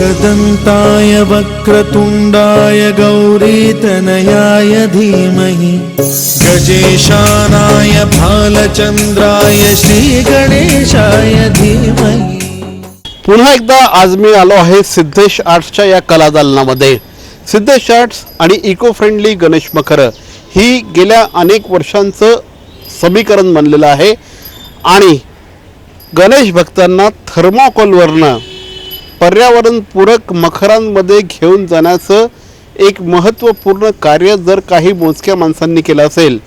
एकदन्ताय वक्रतुण्डाय गौरीतनयाय धीमहि। गजेशानाय भालचंद्राय श्रीगणेशाय धीमहि। पुन्हा एकदा आज मी आलो आहे सिद्धेश आर्ट्सच्या या कलादालनामध्ये. सिद्धेश आर्ट्स आणि इको फ्रेंडली गणेश मखर ही गेल्या अनेक वर्षांचं समीकरण बनलेलं आहे. आणि गणेश भक्तांना थर्माकोलवरनं पर्यावरणपूरक मखरांमध्ये घेऊन जाण्याचं एक महत्त्वपूर्ण कार्य जर काही मोजक्या माणसांनी केलं असेल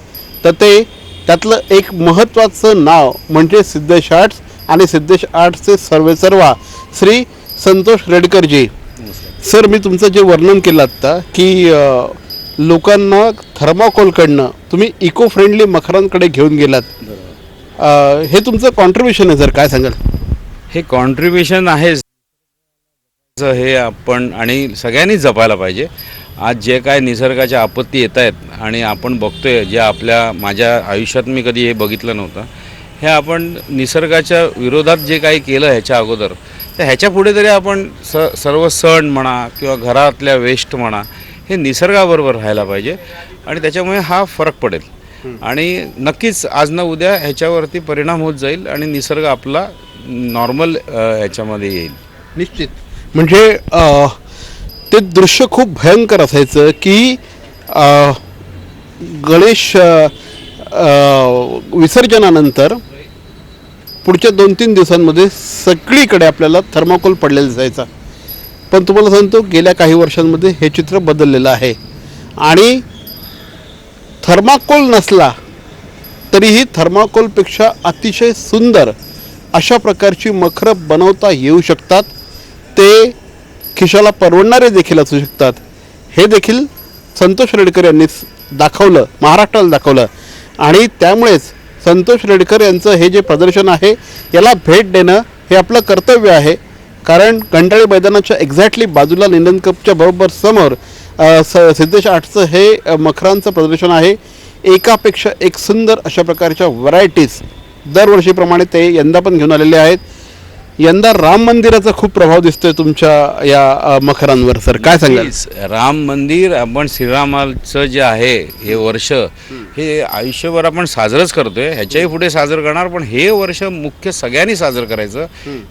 तर ते त्यातलं एक महत्त्वाचं नाव म्हणजे सिद्धेश आर्ट्स आणि सिद्धेश आर्ट्सचे सर्वेसर्वा श्री संतोष रेडकरजी. सर मी तुमचं जे वर्णन केलं आत्ता की लोकांना थर्माकोलकडनं तुम्ही इको फ्रेंडली मखरांकडे घेऊन गेलात. हे तुमचं कॉन्ट्रीब्युशन आहे सर काय सांगाल? हे कॉन्ट्रीब्युशन आहेच हे आपण आणि सगळ्यांनीच जपायला पाहिजे. आज जे काय निसर्गाच्या आपत्ती येत आहेत आणि आपण बघतोय जे आपल्या माझ्या आयुष्यात मी कधी हे बघितलं नव्हतं. हे आपण निसर्गाच्या विरोधात जे काही केलं ह्याच्या अगोदर तर ह्याच्या पुढे तरी आपण स सर्व सण म्हणा किंवा घरातल्या वेस्ट म्हणा हे निसर्गाबरोबर राहायला पाहिजे आणि त्याच्यामुळे हा फरक पडेल. आणि नक्कीच आज ना उद्या ह्याच्यावरती परिणाम होत जाईल आणि निसर्ग आपला नॉर्मल ह्याच्यामध्ये येईल. निश्चित. म्हणजे ते दृश्य खूप भयंकर असायचं की गणेश विसर्जनानंतर पुढच्या दोन तीन दिवसांमध्ये सगळीकडे आपल्याला थर्माकोल पडलेला दिसायचा. पण तुम्हाला सांगतो गेल्या काही वर्षांमध्ये हे चित्र बदललेलं आहे. आणि थर्माकोल नसला तरीही थर्माकोलपेक्षा अतिशय सुंदर अशा प्रकारची मखरं बनवता येऊ शकतात. ते खिशाला परवडणारे देखील असू शकतात. हे देखील संतोष रेडकर यांनी दाखवलं महाराष्ट्राला दाखवलं. आणि त्यामुळेच संतोष रेडकर यांचं हे जे प्रदर्शन आहे याला भेट देणं हे आपलं कर्तव्य आहे. कारण कंटाळी मैदानाच्या एक्झॅक्टली बाजूला निंदन कपच्या बरोबर समोर स सिद्धेश आठचं हे मखरांचं प्रदर्शन आहे. एकापेक्षा एक सुंदर अशा प्रकारच्या व्हरायटीज दरवर्षीप्रमाणे ते यंदा पण घेऊन आलेले आहेत. यंदा राम मंदिराचा खूप प्रभाव दिसतोय तुमच्या या मखरांवर सर. काय सांगाल. राम मंदिर आपण श्रीरामाचं जे आहे हे वर्ष हे आयुष्यभर आपण साजरंच करतोय. ह्याच्याही पुढे साजरं करणार पण हे वर्ष मुख्य सगळ्यांनी साजरं करायचं.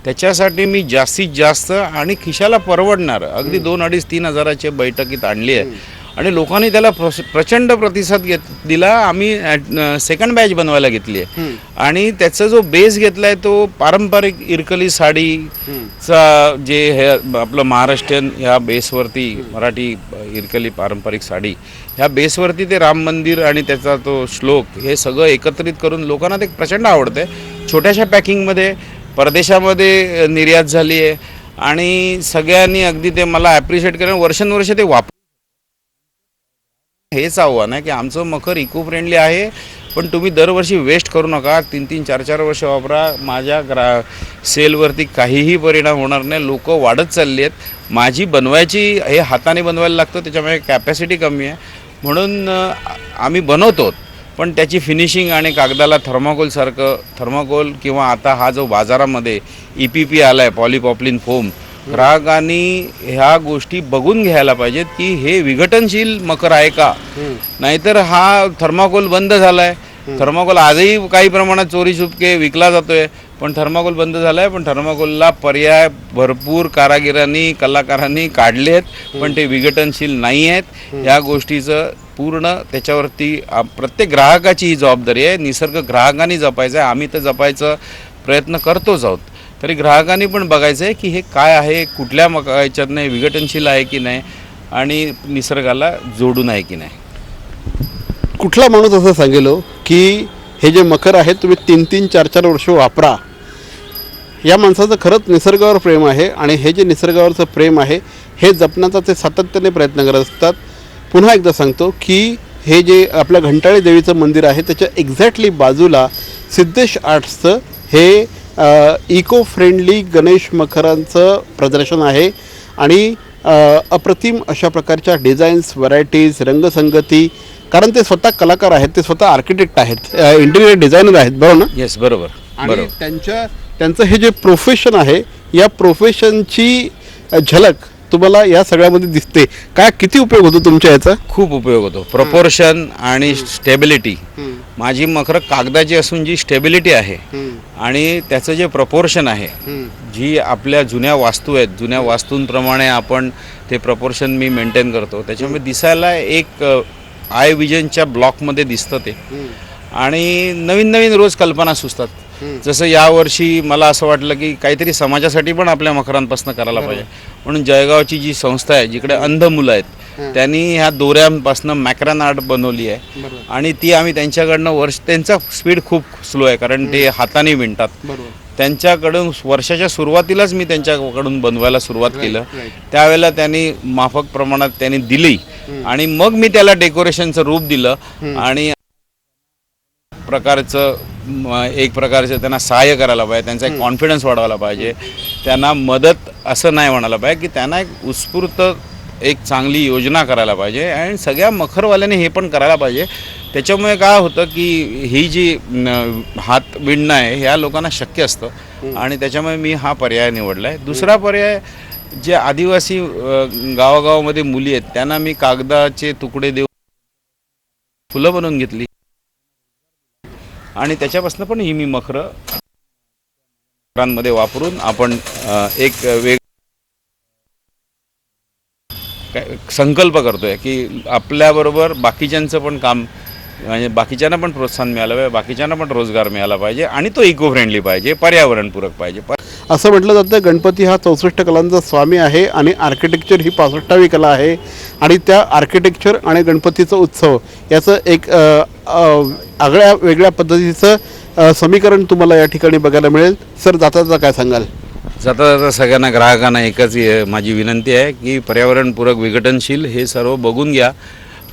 त्याच्यासाठी मी जास्तीत जास्त आणि खिशाला परवडणार अगदी दोन अडीच तीन हजाराची बैठकीत आणली आहे. आणि लोकांनी त्याला प्रचंड प्रतिसाद घेत दिला. आम्ही सेकंड बॅच बनवायला घेतली आहे. आणि त्याचा जो बेस घेतलाय तो पारंपरिक इरकली साडीचा जे हे आपलं महाराष्ट्रीयन ह्या बेसवरती मराठी इरकली पारंपरिक साडी ह्या बेसवरती ते राम मंदिर आणि त्याचा तो श्लोक हे सगळं एकत्रित करून लोकांना ते प्रचंड आवडतंय. छोट्याशा पॅकिंगमध्ये परदेशामध्ये निर्यात झाली आहे. आणि सगळ्यांनी अगदी ते मला ॲप्रिशिएट करून वर्षानुवर्ष ते वापर हेच आव्हान आहे की आमचं मखर इको फ्रेंडली आहे पण तुम्ही दरवर्षी वेस्ट करू नका. तीन तीन चार चार वर्ष वापरा. माझ्या ग्रा सेलवरती काहीही परिणाम होणार नाही. लोक वाढत चालली आहेत. माझी बनवायची हे हाताने बनवायला लागतं त्याच्यामुळे कॅपॅसिटी कमी आहे. म्हणून आम्ही बनवतो पण त्याची फिनिशिंग आणि कागदाला थर्माकोलसारखं थर्माकोल किंवा आता हा जो बाजारामध्ये ई पी पी आला आहे पॉलिपॉपलिन फोम ग्राहकांनी ह्या गोष्टी बघून घ्यायला पाहिजेत की हे विघटनशील मकर आहे का? नाहीतर हा थर्माकोल बंद झालाय. थर्माकोल आजही काही प्रमाणात चोरी चुपके विकला जातोय. पण थर्माकोल बंद झालाय पण थर्माकोलला पर्याय भरपूर कारागिरांनी कलाकारांनी काढले आहेत पण ते विघटनशील नाही आहेत. या गोष्टीचं पूर्ण त्याच्यावरती प्रत्येक ग्राहकाची ही जबाबदारी आहे. निसर्ग ग्राहकांनी जपायचा आहे आम्ही तर जपायचं प्रयत्न करतोच आहोत. तरी ग्राहकांनी पण बघायचं आहे की हे काय आहे कुठल्या मग याच्यात नाही विघटनशील आहे की नाही आणि निसर्गाला जोडून आहे की नाही. कुठला माणूस असं सांगेल हो की हे जे मखर आहेत तुम्ही तीन तीन चार चार वर्ष वापरा. या माणसाचं खरंच निसर्गावर प्रेम आहे आणि हे जे निसर्गावरचं प्रेम आहे हे जपण्याचा ते सातत्याने प्रयत्न करत असतात. पुन्हा एकदा सांगतो की हे जे आपल्या घंटाळी देवीचं मंदिर आहे त्याच्या एक्झॅक्टली बाजूला सिद्धेश आर्ट्सचं हे इको फ्रेंडली गणेश मखरांचं प्रदर्शन आहे आणि अप्रतिम अशा प्रकारच्या डिझाईन्स व्हरायटीज रंगसंगती कारण ते स्वतः कलाकार आहेत ते स्वतः आर्किटेक्ट आहेत इंटिरियर डिझायनर आहेत बरोबर ना? येस बरोबर आणि त्यांच्या त्यांचं हे जे प्रोफेशन आहे या प्रोफेशनची झलक तुम्हाला या सगळ्यामध्ये दिसते. काय किती उपयोग होतो तुमच्या याचा? खूप उपयोग होतो. प्रपोर्शन आणि स्टेबिलिटी माझी मखरं कागदाची असून जी स्टेबिलिटी आहे आणि त्याचं जे प्रपोर्शन आहे जी आपल्या जुन्या वास्तू आहेत जुन्या वास्तूंप्रमाणे आपण ते प्रपोर्शन मी मेंटेन करतो. त्याच्यामुळे दिसायला एक आय विजनच्या ब्लॉकमध्ये दिसतं ते. आणि नवीन नवीन रोज कल्पना सुचतात. जसं यावर्षी मला असं वाटलं की काहीतरी समाजासाठी पण आपल्या मकरांपासून करायला पाहिजे. म्हणून जळगावची जी संस्था आहे जिकडे अंध मुलं आहेत त्यांनी ह्या दोऱ्यांपासून मॅक्रॅन आर्ट बनवली आहे. आणि ती आम्ही त्यांच्याकडनं वर्ष त्यांचा स्पीड खूप स्लो आहे कारण ते हाताने विणतात. त्यांच्याकडून वर्षाच्या सुरुवातीलाच मी त्यांच्याकडून बनवायला सुरुवात केलं. त्यावेळेला त्यांनी माफक प्रमाणात त्यांनी दिली. आणि मग मी त्याला डेकोरेशनचं रूप दिलं. आणि प्रकारचं एक प्रकारचं त्यांना सहाय्य करायला पाहिजे त्यांचा एक कॉन्फिडन्स वाढवायला पाहिजे. त्यांना मदत असं नाही म्हणायला पाहिजे की त्यांना एक उत्स्फूर्त एक चांगली योजना करायला पाहिजे आणि सगळ्या मखरवाल्याने हे पण करायला पाहिजे. त्याच्यामुळे काय होतं की ही जी हात विणणं आहे ह्या लोकांना शक्य असतं आणि त्याच्यामुळे मी हा पर्याय निवडला आहे दुसरा पर्याय जे आदिवासी गावागावामध्ये मुली आहेत त्यांना मी कागदाचे तुकडे देऊन फुलं बनवून घेतली. आणि त्याच्यापासून पण ही मी मखरांमध्ये वापरून आपण एक वेग संकल्प करतोय की आपल्याबरोबर बाकीच्यांचं पण काम म्हणजे बाकीच्यांना पण प्रोत्साहन मिळालं पाहिजे बाकीच्यांना पण रोजगार मिळाला पाहिजे आणि तो इको फ्रेंडली पाहिजे पर्यावरणपूरक पाहिजे. असं म्हटलं जातं गणपती हा चौसष्ट कलांचा स्वामी आहे आणि आर्किटेक्चर ही पासष्टावी कला आहे. आणि त्या आर्किटेक्चर आणि गणपतीचा उत्सव याचं एक आगळ्या वेगळ्या पद्धतीचं समीकरण तुम्हाला या ठिकाणी बघायला मिळेल. सर जाता जाता काय सांगाल? जाता जाता सगळ्यांना ग्राहकांना एकच माझी विनंती आहे की पर्यावरणपूरक विघटनशील हे सर्व बघून घ्या.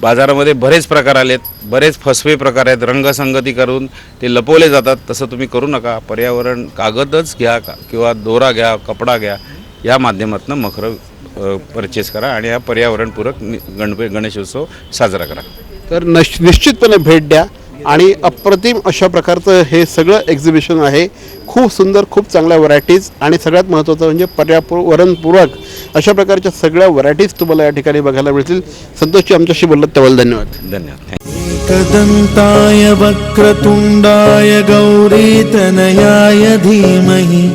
बाजारामध्ये बरेच प्रकार आलेत बरेच फसवे प्रकार आहेत रंगसंगती करून ते लपवले जातात. तसं तुम्ही करू नका. पर्यावरण कागदच घ्या का? किंवा दोरा घ्या कपडा घ्या या माध्यमातून मखरं परचेस करा आणि हा पर्यावरणपूरक नि- गणपती गणेशोत्सव साजरा करा. तर नश निश्चितपणे भेट द्या आणि अप्रतिम अशा प्रकारचं हे सगळं एक्झिबिशन आहे. खूप सुंदर खूप चांगल्या व्हरायटीज आणि सगळ्यात महत्त्वाचं म्हणजे पर्यावरणपूरक अशा प्रकारच्या सगळ्या व्हरायटीज तुम्हाला या ठिकाणी बघायला मिळतील. संतोषजी आमच्याशी बोललात त्याबद्दल धन्यवाद. धन्यवाद. एकदन्ताय वक्रतुण्डाय गौरीतनयाय धीमहि।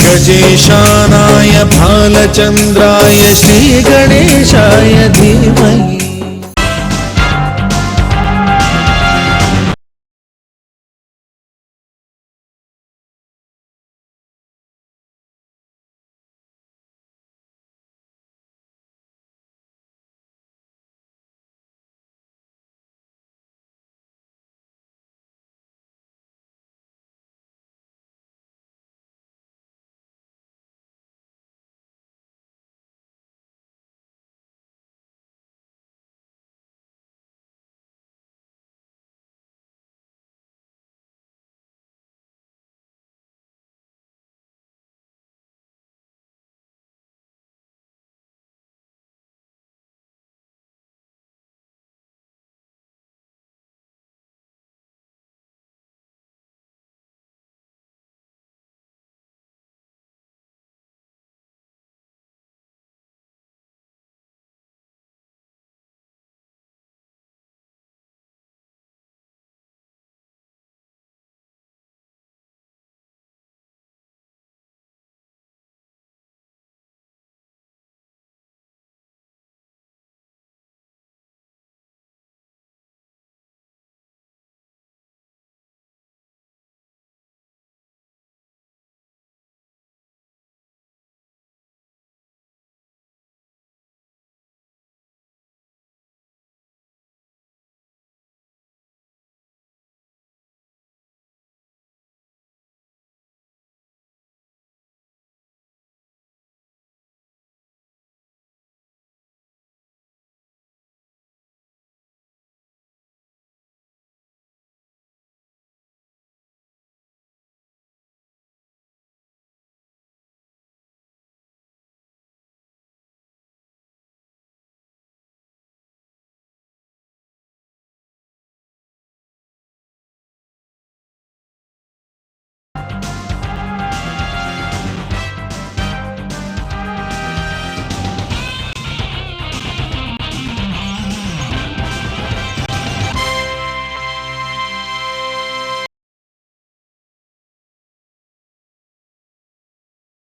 गजेशानाय भालचन्द्राय श्रीगणेशाय